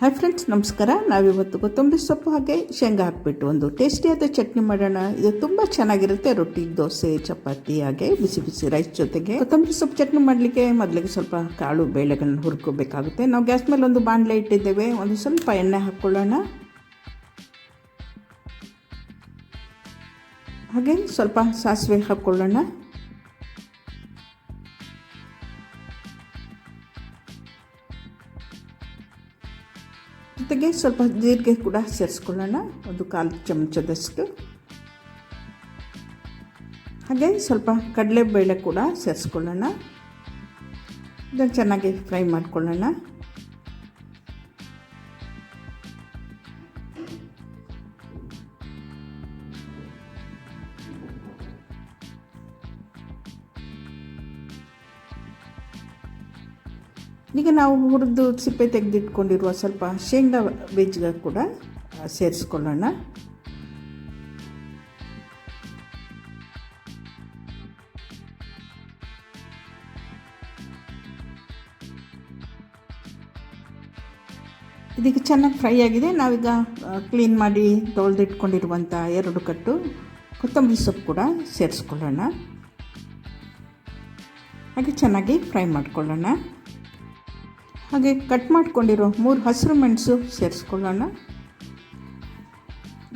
Hi friends ನಮಸ್ಕಾರ. ನಾವಿವತ್ತು ಕೊತ್ತಂಬರಿ ಸೊಪ್ಪು ಹಾಗೆ ಶೇಂಗಾ ಹಾಕಿಬಿಟ್ಟು ಒಂದು ಟೇಸ್ಟಿಯಾದ ಚಟ್ನಿ ಮಾಡೋಣ. ಇದು ತುಂಬ ಚೆನ್ನಾಗಿರುತ್ತೆ. ರೊಟ್ಟಿ, ದೋಸೆ, ಚಪಾತಿ ಹಾಗೆ ಬಿಸಿ ಬಿಸಿ ರೈಸ್ ಜೊತೆಗೆ. ಕೊತ್ತಂಬರಿ ಸೊಪ್ಪು ಚಟ್ನಿ ಮಾಡಲಿಕ್ಕೆ ಮೊದಲಿಗೆ ಸ್ವಲ್ಪ ಕಾಳು ಬೇಳೆಗಳನ್ನ ಹುರ್ಕೋಬೇಕಾಗುತ್ತೆ. ನಾವು ಗ್ಯಾಸ್ ಮೇಲೆ ಒಂದು ಬಾಣಲೆ ಇಟ್ಟಿದ್ದೇವೆ. ಒಂದು ಸ್ವಲ್ಪ ಎಣ್ಣೆ ಹಾಕ್ಕೊಳ್ಳೋಣ ಹಾಗೆ ಸ್ವಲ್ಪ ಸಾಸಿವೆ ಹಾಕ್ಕೊಳ್ಳೋಣ ಜೊತೆಗೆ ಸ್ವಲ್ಪ ಜೀರಿಗೆ ಕೂಡ ಸೇರಿಸ್ಕೊಳ್ಳೋಣ. ಒಂದು ಕಾಲು ಚಮಚದಷ್ಟು. ಹಾಗೆ ಸ್ವಲ್ಪ ಕಡಲೆಬೇಳೆ ಕೂಡ ಸೇರಿಸ್ಕೊಳ್ಳೋಣ. ಇದನ್ನು ಚೆನ್ನಾಗಿ ಫ್ರೈ ಮಾಡ್ಕೊಳ್ಳೋಣ. ಈಗ ನಾವು ಹುರಿದು ಸಿಪ್ಪೆ ತೆಗೆದಿಟ್ಕೊಂಡಿರುವ ಸ್ವಲ್ಪ ಶೇಂಗಾ ಬೀಜ ಕೂಡ ಸೇರಿಸ್ಕೊಳ್ಳೋಣ. ಇದೀಗ ಚೆನ್ನಾಗಿ ಫ್ರೈ ಆಗಿದೆ. ನಾವೀಗ ಕ್ಲೀನ್ ಮಾಡಿ ತೊಳೆದಿಟ್ಕೊಂಡಿರುವಂಥ ಎರಡು ಕಟ್ಟು ಕೊತ್ತಂಬರಿ ಸೊಪ್ಪು ಕೂಡ ಸೇರಿಸ್ಕೊಳ್ಳೋಣ. ಹಾಗೆ ಚೆನ್ನಾಗಿ ಫ್ರೈ ಮಾಡ್ಕೊಳ್ಳೋಣ. ಹಾಗೆ ಕಟ್ ಮಾಡಿಕೊಂಡಿರೋ ಮೂರು ಹಸಿರು ಮೆಣಸು ಸೇರಿಸ್ಕೊಳ್ಳೋಣ.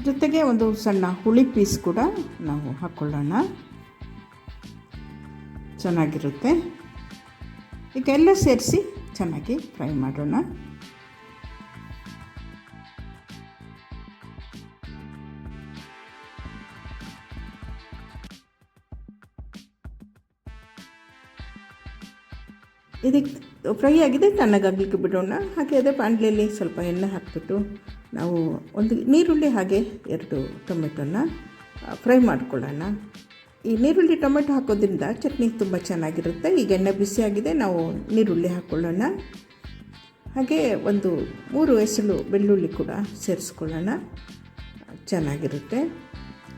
ಜೊತೆಗೆ ಒಂದು ಸಣ್ಣ ಹುಳಿ ಪೀಸ್ ಕೂಡ ನಾವು ಹಾಕ್ಕೊಳ್ಳೋಣ ಚೆನ್ನಾಗಿರುತ್ತೆ. ಈಗ ಎಲ್ಲ ಸೇರಿಸಿ ಚೆನ್ನಾಗಿ ಫ್ರೈ ಮಾಡೋಣ. ಇದಕ್ಕೆ ಫ್ರೈ ಆಗಿದೆ, ತಣ್ಣಗಾಗಲಿಕ್ಕೆ ಬಿಡೋಣ. ಹಾಗೆ ಅದೇ ಬಾಣಲೆಯಲ್ಲಿ ಸ್ವಲ್ಪ ಎಣ್ಣೆ ಹಾಕಿಬಿಟ್ಟು ನಾವು ಒಂದು ನೀರುಳ್ಳಿ ಹಾಗೆ ಎರಡು ಟೊಮೆಟೊನ ಫ್ರೈ ಮಾಡ್ಕೊಳ್ಳೋಣ. ಈ ನೀರುಳ್ಳಿ ಟೊಮೆಟೊ ಹಾಕೋದ್ರಿಂದ ಚಟ್ನಿ ತುಂಬ ಚೆನ್ನಾಗಿರುತ್ತೆ. ಈಗ ಎಣ್ಣೆ ಬಿಸಿಯಾಗಿದೆ ನಾವು ನೀರುಳ್ಳಿ ಹಾಕ್ಕೊಳ್ಳೋಣ. ಹಾಗೆ ಒಂದು ಮೂರು ಎಸಳು ಬೆಳ್ಳುಳ್ಳಿ ಕೂಡ ಸೇರಿಸ್ಕೊಳ್ಳೋಣ. ಚೆನ್ನಾಗಿರುತ್ತೆ.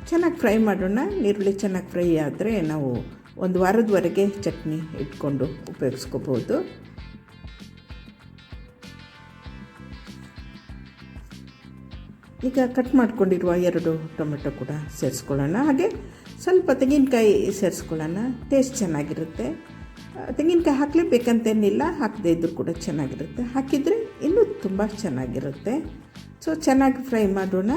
ಚೆನ್ನಾಗಿ ಫ್ರೈ ಮಾಡೋಣ. ನೀರುಳ್ಳಿ ಚೆನ್ನಾಗಿ ಫ್ರೈ ಆದರೆ ನಾವು ಒಂದು ವಾರದವರೆಗೆ ಚಟ್ನಿ ಇಟ್ಕೊಂಡು ಉಪಯೋಗಿಸ್ಕೋಬೋದು. ಈಗ ಕಟ್ ಮಾಡ್ಕೊಂಡಿರುವ ಎರಡು ಟೊಮೆಟೊ ಕೂಡ ಸೇರಿಸ್ಕೊಳ್ಳೋಣ. ಹಾಗೆ ಸ್ವಲ್ಪ ತೆಂಗಿನಕಾಯಿ ಸೇರಿಸ್ಕೊಳ್ಳೋಣ. ಟೇಸ್ಟ್ ಚೆನ್ನಾಗಿರುತ್ತೆ. ತೆಂಗಿನಕಾಯಿ ಹಾಕಲೇಬೇಕಂತೇನಿಲ್ಲ ಹಾಕದೇ ಇದ್ದರೂ ಕೂಡ ಚೆನ್ನಾಗಿರುತ್ತೆ. ಹಾಕಿದರೆ ಇನ್ನೂ ತುಂಬ ಚೆನ್ನಾಗಿರುತ್ತೆ. ಸೊ ಚೆನ್ನಾಗಿ ಫ್ರೈ ಮಾಡೋಣ.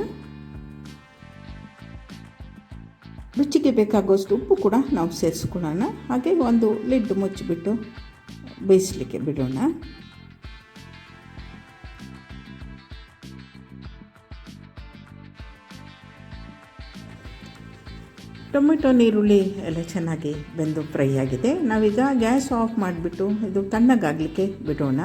ರುಚಿಗೆ ಬೇಕಾಗುವಷ್ಟು ಉಪ್ಪು ಕೂಡ ನಾವು ಸೇರಿಸ್ಕೊಳ್ಳೋಣ. ಹಾಗೆ ಒಂದು ಲಿಡ್ ಮುಚ್ಚಿಬಿಟ್ಟು ಬೇಯಿಸಲಿಕ್ಕೆ ಬಿಡೋಣ. ಟೊಮೆಟೊ ನೀರುಳ್ಳಿ ಎಲ್ಲ ಚೆನ್ನಾಗಿ ಬೆಂದು ಫ್ರೈ ಆಗಿದೆ. ನಾವೀಗ ಗ್ಯಾಸ್ ಆಫ್ ಮಾಡಿಬಿಟ್ಟು ಇದು ತಣ್ಣಗಾಗಲಿಕ್ಕೆ ಬಿಡೋಣ.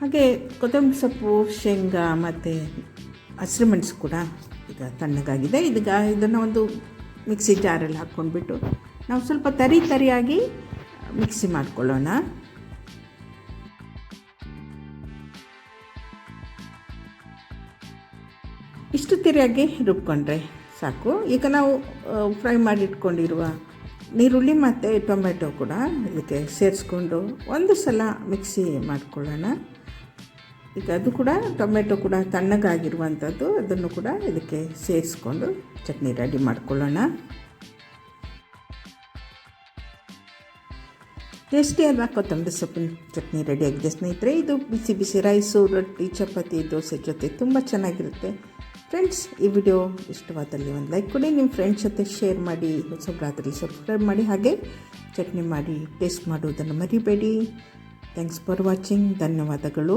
ಹಾಗೆ ಕೊತ್ತಂಬರಿ ಸೊಪ್ಪು, ಶೇಂಗಾ ಮತ್ತು ಹಸಿರು ಮೆಣಸು ಕೂಡ ಈಗ ತಣ್ಣಗಾಗಿದೆ. ಇದೀಗ ಇದನ್ನು ಒಂದು ಮಿಕ್ಸಿ ಜಾರಲ್ಲಿ ಹಾಕ್ಕೊಂಡ್ಬಿಟ್ಟು ನಾವು ಸ್ವಲ್ಪ ತರಿ ತರಿಯಾಗಿ ಮಿಕ್ಸಿ ಮಾಡ್ಕೊಳ್ಳೋಣ. ಇಷ್ಟು ತಿರಿಯಾಗಿ ರುಬ್ಕೊಂಡ್ರೆ ಸಾಕು. ಈಗ ನಾವು ಫ್ರೈ ಮಾಡಿಟ್ಕೊಂಡಿರುವ ನೀರುಳ್ಳಿ ಮತ್ತು ಟೊಮೆಟೊ ಕೂಡ ಇದಕ್ಕೆ ಸೇರಿಸ್ಕೊಂಡು ಒಂದು ಸಲ ಮಿಕ್ಸಿ ಮಾಡ್ಕೊಳ್ಳೋಣ. ಈಗ ಅದು ಕೂಡ ಟೊಮೆಟೊ ಕೂಡ ತಣ್ಣಗಾಗಿರುವಂಥದ್ದು, ಅದನ್ನು ಕೂಡ ಇದಕ್ಕೆ ಸೇರಿಸ್ಕೊಂಡು ಚಟ್ನಿ ರೆಡಿ ಮಾಡ್ಕೊಳ್ಳೋಣ. ಟೇಸ್ಟಿಯಾದ ಕೊತ್ತಂಬರಿ ಸೊಪ್ಪಿನ ಚಟ್ನಿ ರೆಡಿಯಾಗಿದೆ ಸ್ನೇಹಿತರೆ. ಇದು ಬಿಸಿ ಬಿಸಿ ರೈಸು, ರೊಟ್ಟಿ, ಚಪಾತಿ, ದೋಸೆ ಜೊತೆ ತುಂಬ ಚೆನ್ನಾಗಿರುತ್ತೆ. ಫ್ರೆಂಡ್ಸ್ ಈ ವಿಡಿಯೋ ಇಷ್ಟವಾದಲ್ಲಿ ಒಂದು ಲೈಕ್ ಕೊಡಿ ನಿಮ್ಮ ಫ್ರೆಂಡ್ಸ್ ಜೊತೆ ಶೇರ್ ಮಾಡಿ ಹೊಸಬ್ರಾದಲ್ಲಿ ಸಬ್ಸ್ಕ್ರೈಬ್ ಮಾಡಿ, ಹಾಗೆ ಚಟ್ನಿ ಮಾಡಿ ಟೇಸ್ಟ್ ಮಾಡುವುದನ್ನು ಮರಿಬೇಡಿ. ಥ್ಯಾಂಕ್ಸ್ ಫಾರ್ ವಾಚಿಂಗ್ ಧನ್ಯವಾದಗಳು.